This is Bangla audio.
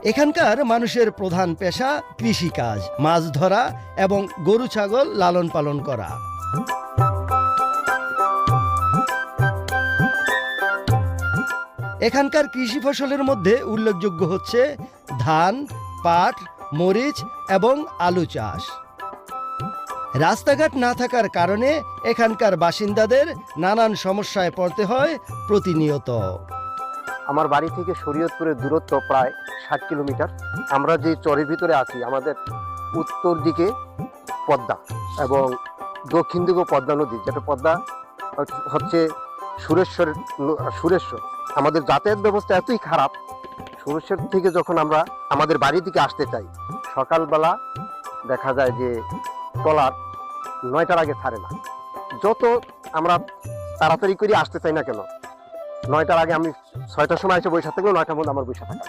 এখানকার মানুষের প্রধান পেশা কৃষিকাজ, মাছ ধরা এবং গরু, ছাগল লালন পালন করা। এখানকার কৃষি ফসলের মধ্যে উল্লেখযোগ্য হচ্ছে ধান, পাট, মরিচ এবং আলু চাষ। রাস্তাঘাট না থাকার কারণে এখানকার বাসিন্দাদের নানান সমস্যায় পড়তে হয় প্রতিনিয়ত। আমার বাড়ি থেকে শরীয়তপুরের দূরত্ব প্রায় ষাট কিলোমিটার। আমরা যে চরের ভিতরে আছি, আমাদের উত্তর দিকে পদ্মা এবং দক্ষিণ দিকেও পদ্মা নদী, যেটা পদ্মা হচ্ছে সুরেশ্বর সুরেশ্বর। আমাদের যাতায়াত ব্যবস্থা এতই খারাপ, সুরেশ্বর থেকে যখন আমরা আমাদের বাড়ি থেকে আসতে চাই, সকালবেলা দেখা যায় যে ট্রলার নয়টার আগে ছাড়ে না। যত আমরা তাড়াতাড়ি করে আসতে চাই না কেন নয়টার আগে আমি ছয়টার সময় এসে বৈশাখ থাকলে নয়টার মধ্যে আমার বৈশাখ থাকা